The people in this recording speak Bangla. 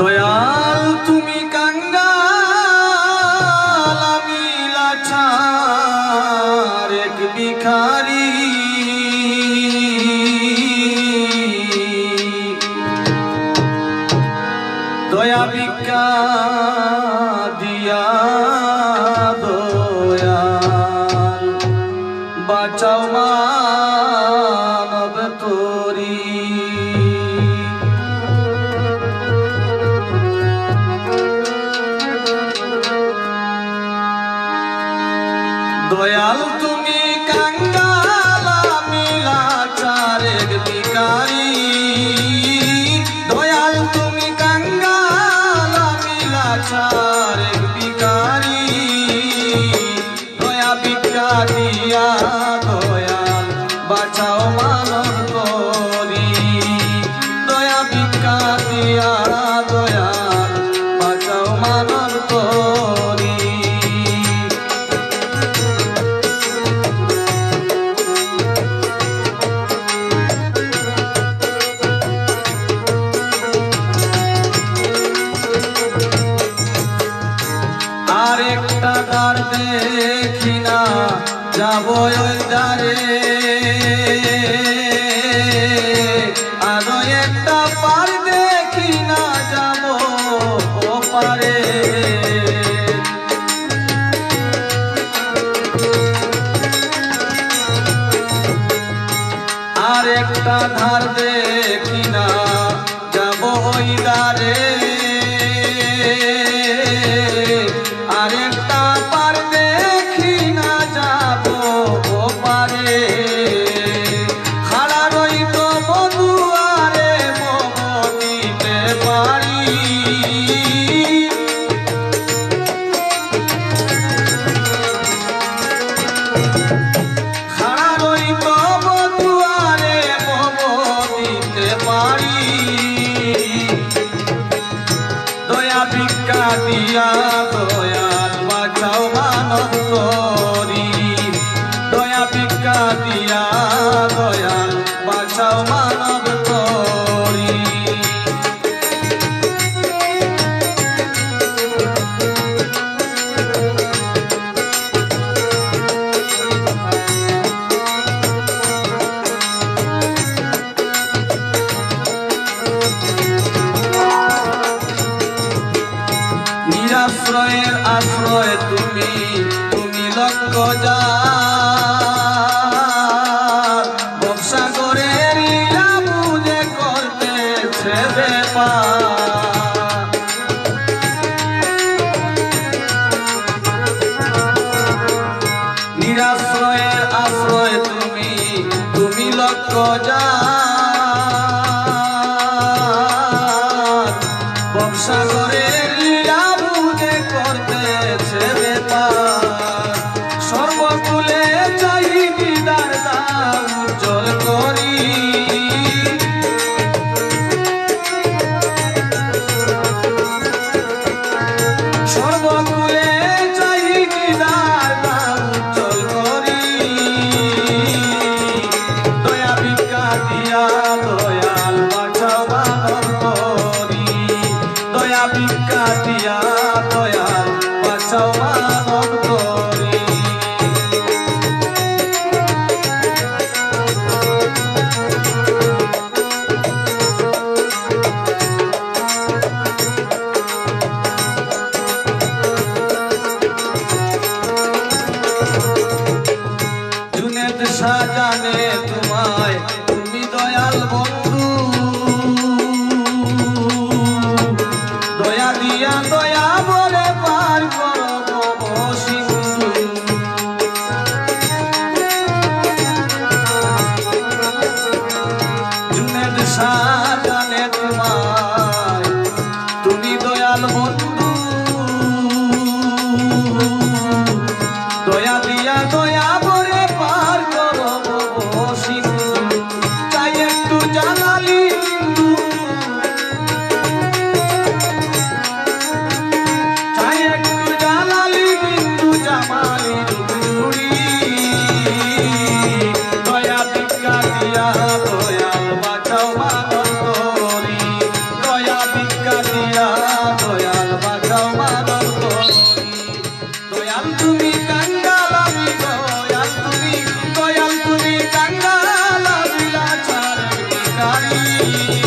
দয়াল তুমি কাঙ্গাল আমি লাছার এক ভিখারি। দয়া ভিক্ষা দিয়া দয়াল বাঁচাও মানব তোরি। দয়াল তুমি কাঙ্গালা মিলা চারেক বিকারি দয়াল তুমি কাঙ্গালা মিলা চারেক আর একটা দ্বার দেখি না, যাব ওই দ্বারে। আরও একটা পার দেখি না, যাব ও পারে। আর একটা ধার দেখি না, যাব ওই দ্বারে। পারি দয়া ভিক্ষা দিয়া নিরাশ্রয়ের আশ্রয় তুমি তুমি লক্ষ্য যা নিরাশ্রয়ের আশ্রয় তুমি তুমি সাজানে তোমায়। তুমি দয়াল বন্ধু Thank you.